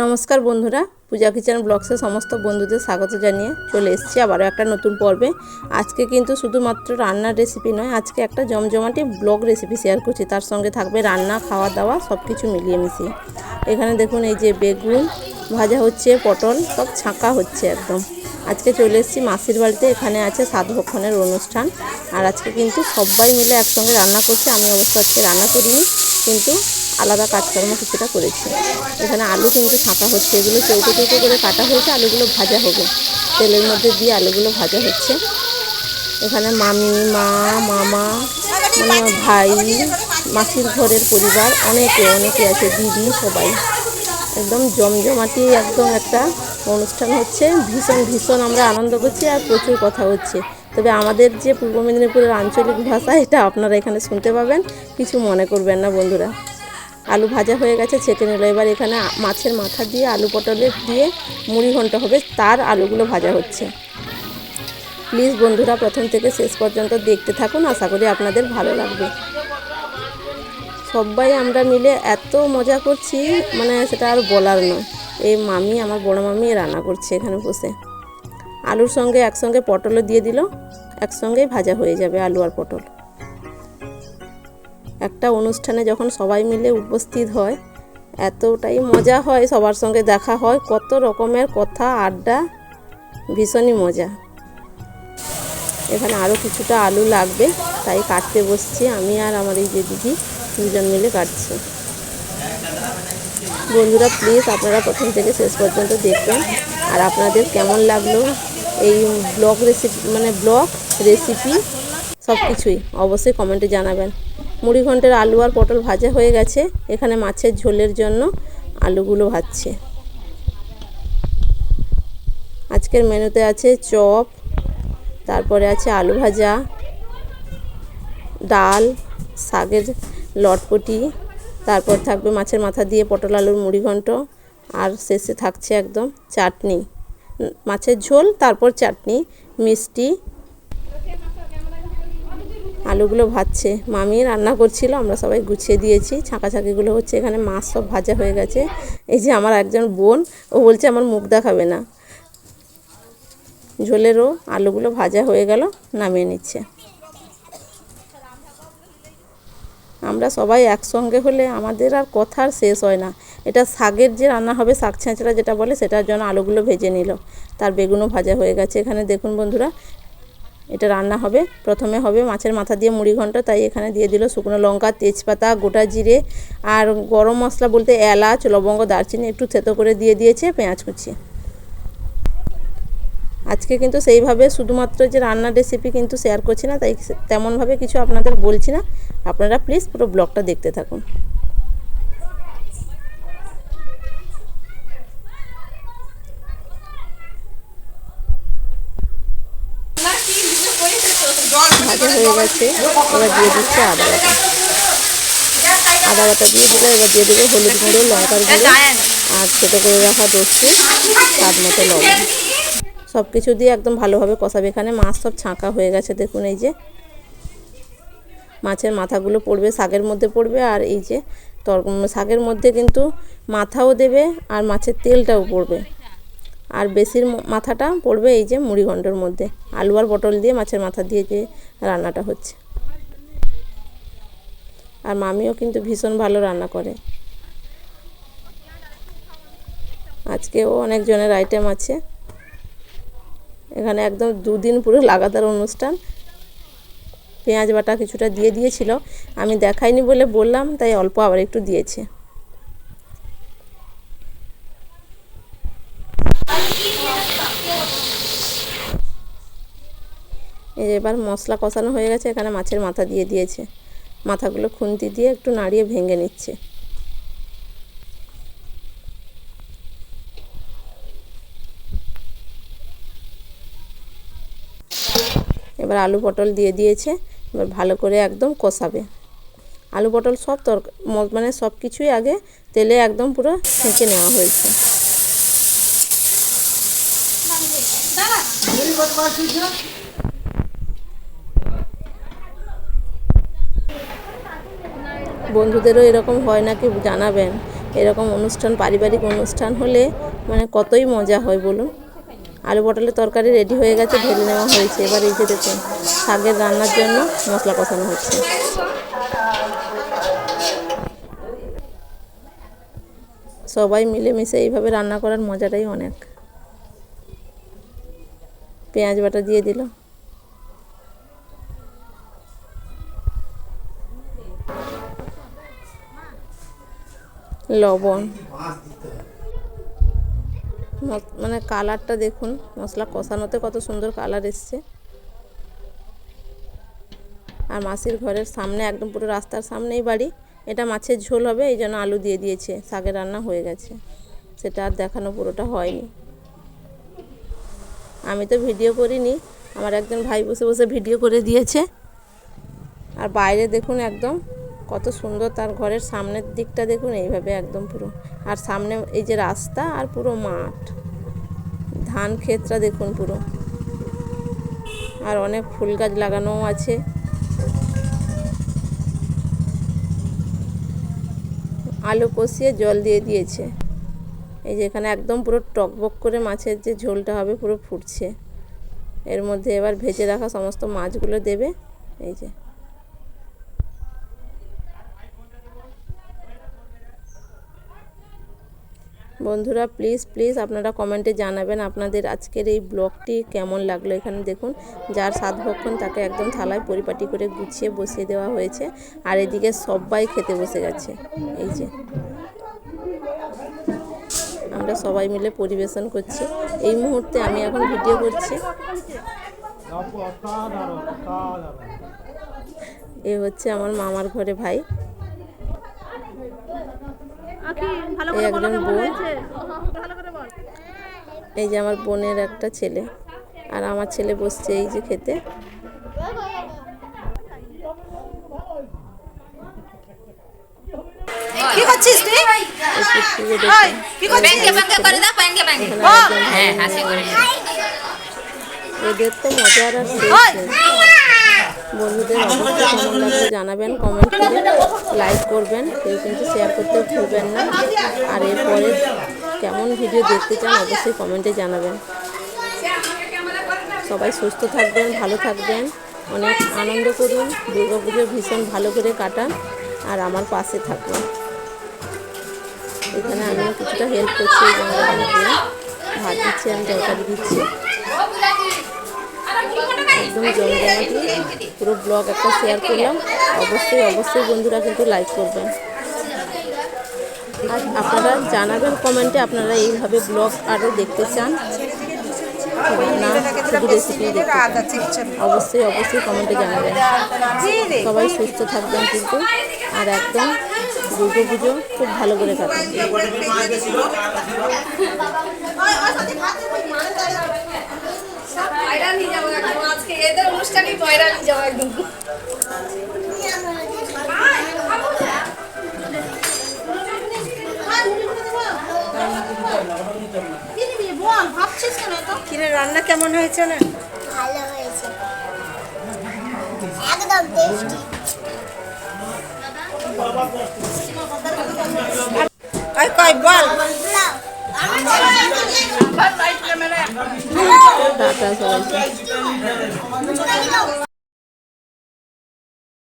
নমস্কার বন্ধুরা, পূজা কিচেন ব্লগসে সমস্ত বন্ধুদের স্বাগত জানিয়ে চলে এসেছি আবারও একটা নতুন পর্বে। আজকে কিন্তু শুধুমাত্র রান্নার রেসিপি নয়, আজকে একটা জমজমাটি ব্লগ রেসিপি শেয়ার করছি। তার সঙ্গে থাকবে রান্না, খাওয়া দাওয়া সব কিছু মিলিয়ে মিশিয়ে। এখানে দেখুন এই যে বেগুন, ভাজা হচ্ছে, পটল, সব ছাঁকা হচ্ছে একদম। আজকে চলে এসেছি মাসির বাড়িতে, এখানে আছে সাতভক্ষণের অনুষ্ঠান। আর আজকে কিন্তু সবাই মিলে একসঙ্গে রান্না করছে। আমি অবশ্য আজকে রান্না করিনি, কিন্তু আলাদা কাজকর্ম কিছুটা করেছি। এখানে আলু কিন্তু ছাঁকা হচ্ছে, এগুলো চৌকো চৌকো করে কাটা হয়েছে, আলুগুলো ভাজা হবে। তেলের মধ্যে দিয়ে আলুগুলো ভাজা হচ্ছে। এখানে মামি, মা, মামা মানে ভাই, মাসির ঘরের পরিবার, অনেকে অনেকে আছে, দিদি সবাই। একদম জমজমাটি একদম একটা অনুষ্ঠান হচ্ছে। ভীষণ ভীষণ আমরা আনন্দ করছি আর প্রচুর কথা হচ্ছে। তবে আমাদের যে পূর্ব মেদিনীপুরের আঞ্চলিক ভাষা, এটা আপনারা এখানে শুনতে পাবেন, কিছু মনে করবেন না বন্ধুরা। আলু ভাজা হয়ে গেছে, ছেঁকে নিল। এবার এখানে মাছের মাথা দিয়ে আলু পটলের দিয়ে মুড়ি ঘন্ট হবে, তার আলুগুলো ভাজা হচ্ছে। প্লিজ বন্ধুরা, প্রথম থেকে শেষ পর্যন্ত দেখতে থাকুন, আশা করি আপনাদের ভালো লাগবে। সবাই আমরা মিলে এত মজা করছি মানে সেটা আর বলার নয় এই মামি, আমার বড় মামি রান্না করছে এখানে বসে। আলুর সঙ্গে একসঙ্গে পটলও দিয়ে দিল, একসঙ্গেই ভাজা হয়ে যাবে আলু আর পটল। একটা অনুষ্ঠানে যখন সবাই মিলে উপস্থিত হয়, এতটাই মজা হয় সবার সঙ্গে দেখা হয়, কত রকমের কথা, আড্ডা, ভীষণই মজা। এখানে আরও কিছুটা আলু লাগবে, তাই কাটতে বসছি আমি আর আমার এই যে দিদি, দুজন মিলে কাটছি। বন্ধুরা প্লিজ আপনারা প্রথম থেকে শেষ পর্যন্ত দেখবেন আর আপনাদের কেমন লাগল এই ব্লগ রেসিপি মানে ব্লগ রেসিপি সব কিছুই অবশ্যই কমেন্টে জানাবেন। মুড়ি ঘন্টের আলু আর পটল ভাজা হয়ে গেছে। এখানে মাছের ঝোলের জন্য আলুগুলো ভাজছে। আজকের মেনুতে আছে চপ, তারপরে আছে আলু ভাজা, ডাল, শাকের লটপটি, তারপর থাকবে মাছের মাথা দিয়ে পটল আলুর মুড়ি ঘন্ট, আর শেষে থাকছে একদম চাটনি। মাছের ঝোল, তারপর চাটনি, মিষ্টি আলুগুলো ভাজছে। মামি রান্না করছিল, আমরা সবাই গুছিয়ে দিয়েছি। ছাঁকাছাঁকিগুলো হচ্ছে এখানে মাছ সব ভাজা হয়ে গেছে। এই যে আমার একজন বোন, ও বলছে আমার মুখ দেখাবে না। ঝোলেরও আলুগুলো ভাজা হয়ে গেল, নামিয়ে নিচ্ছে। আমরা সবাই একসঙ্গে হলে আমাদের আর কথার শেষ হয় না। এটা শাকের যে রান্না হবে, শাক ছেঁচড়া যেটা বলে, সেটার জন্য আলুগুলো ভেজে নিল। তার বেগুনও ভাজা হয়ে গেছে এখানে। দেখুন বন্ধুরা এটা রান্না হবে। প্রথমে হবে মাছের মাথা দিয়ে মুড়ি ঘন্ট, তাই এখানে দিয়ে দিল শুকনো লঙ্কা, তেজপাতা, গোটা জিরে আর গরম মশলা বলতে এলাচ, লবঙ্গ, দারচিনি একটু থেতো করে দিয়ে দিয়েছে পেঁয়াজ কুচি। আজকে কিন্তু সেইভাবে শুধুমাত্র যে রান্নার রেসিপি কিন্তু শেয়ার করছি না, তাই তেমনভাবে কিছু আপনাদের বলছি না। আপনারা প্লিজ পুরো ব্লগটা দেখতে থাকুন। ভাজা হয়ে গেছে। এবার দিয়ে দিচ্ছে আদা বাটা। আদা বাটা দিয়ে দিলে এবার দিয়ে দেবো হলুদ গুঁড়ো, লঙ্কার গুঁড়ো আর ছোটো করে রাখা রসুন, স্বাদ মতো লবণ। সব কিছু দিয়ে একদম ভালোভাবে কষাবে এখানে। মাছ সব ছাঁকা হয়ে গেছে, দেখুন এই যে। মাছের মাথাগুলো পড়বে, শাকের মধ্যে পড়বে আর এই যে তর শাকের মধ্যে কিন্তু মাথাও দেবে আর মাছের তেলটাও পড়বে। আর বেশির মাথাটা পড়বে এই যে মুড়িঘণ্টর মধ্যে। আলু আর পটল দিয়ে মাছের মাথা দিয়ে যে রান্নাটা হচ্ছে। আর মামিও কিন্তু ভীষণ ভালো রান্না করে। আজকেও অনেকজনের আইটেম আছে। এখানে একদম দুদিন পুরো লাগাতার অনুষ্ঠান। পেঁয়াজ বাটা কিছুটা দিয়ে দিয়েছিল। আমি দেখাইনি বলে বললাম, তাই অল্প আবার একটু দিয়েছে। এবার মশলা কষানো হয়ে গেছে, এখানে মাছের মাথা দিয়ে দিয়েছে। মাথাগুলো খুন্তি দিয়ে একটু নাড়িয়ে ভেঙে নিচ্ছে। এবার আলু পটল দিয়ে দিয়েছে, এবার ভালো করে একদম কষাবে। আলু পটল সব তরকা মানে সব কিছুই আগে তেলে একদম পুরো ছেঁকে নেওয়া হয়েছে। বন্ধুদেরও এরকম হয় নাকি জানাবেন? এরকম অনুষ্ঠান, পারিবারিক অনুষ্ঠান হলে মানে কতই মজা হয় বলুন? আলু পটলের তরকারি রেডি হয়ে গেছে, ঢেলে নেওয়া হয়েছে। এবার এই যে দেখুন, শাকের রান্নার জন্য মশলা কষানো হচ্ছে। সবাই মিলেমিশে এইভাবে রান্না করার মজাটাই অনেক। পেঁয়াজ বাটা দিয়ে দিল। লবণ। মানে কালারটা দেখুন, মশলা কষানোতে কত সুন্দর কালার এসছে। আর মাসির ঘরের সামনে, একদম পুরো রাস্তার সামনেই বাড়ি। এটা মাছের ঝোল হবে, এই জন্য আলু দিয়ে দিয়েছে। শাকের রান্না হয়ে গেছে। সেটা আর দেখানো পুরোটা হয়নি। আমি তো ভিডিও করিনি, আমার একজন ভাই বসে বসে ভিডিও করে দিয়েছে। আর বাইরে দেখুন একদম কত সুন্দর তার ঘরের সামনের দিকটা দেখুন, এইভাবে একদম পুরো। আর সামনে এই যে রাস্তা আর পুরো মাঠ। ধান ক্ষেতটা দেখুন পুরো। আর অনেক ফুল গাছ লাগানোও আছে। আলু কষিয়ে জল দিয়ে দিয়েছে। এই যে এখানে একদম পুরো টকবক করে মাছের যে ঝোলটা হবে পুরো ফুটছে। এর মধ্যে এবার ভেজে রাখা সমস্ত মাছগুলো দেবে। এই যে বন্ধুরা প্লিজ প্লিজ আপনারা কমেন্টে জানাবেন আপনাদের আজকের এই ব্লগটি কেমন লাগল। এখানে দেখুন, যার ভক্ষণ তাকে একদম থালায় পরিপাটি করে গুছিয়ে বসিয়ে দেওয়া হয়েছে আর এদিকে সবাই খেতে বসে গেছে। এই যে, আমরা সবাই মিলে পরিবেশন করছি। এই মুহূর্তে আমি এখন ভিডিও করছি। এ হচ্ছে আমার মামার ঘরে ভাই। একজন বোন এই যে আমার বোনের একটা ছেলে আর আমার ছেলে বসছে এই যে খেতে। কি করছিস তুই? কি করে দাও ভাই হ্যাঁ হাসি করে। এদের তো মজার আর শেষ বন্ধুদের অবশ্যই কেমন লাগবে জানাবেন কমেন্ট করে লাইক করবেন কেউ কিন্তু শেয়ার করতে ভুলবেন না। আর এরপরে কেমন ভিডিও দেখতে চান অবশ্যই কমেন্টে জানাবেন। সবাই সুস্থ থাকবেন ভালো থাকবেন অনেক আনন্দ করুন দুর্গা পুজো ভীষণ ভালো করে কাটান আর আমার পাশে থাকুন। এখানে আমিও কিছুটা হেল্প করছি ভাত দিচ্ছি আমি তরকারি দিচ্ছি। একদম জমজমাটি পুরো ব্লগ একটা শেয়ার করলাম। অবশ্যই অবশ্যই বন্ধুরা কিন্তু লাইক করবেন। আর আপনারা জানাবেন কমেন্টে আপনারা এইভাবে ব্লগ আরও দেখতে চান। অবশ্যই অবশ্যই কমেন্টে জানাবেন। সবাই সুস্থ থাকবেন কিন্তু। আর একদম দুর্গা পুজো খুব ভালো করে কাটান ভাইরাল নিয়ে যাব একদম। আজকে এদের অনুষ্ঠানেই ভাইরাল নিয়ে যাব একদম। কিরে রান্না কেমন হয়েছে না? ভালো হয়েছে একদম টেস্টি কই কই বল। টাটা সবাইকে হ্যালো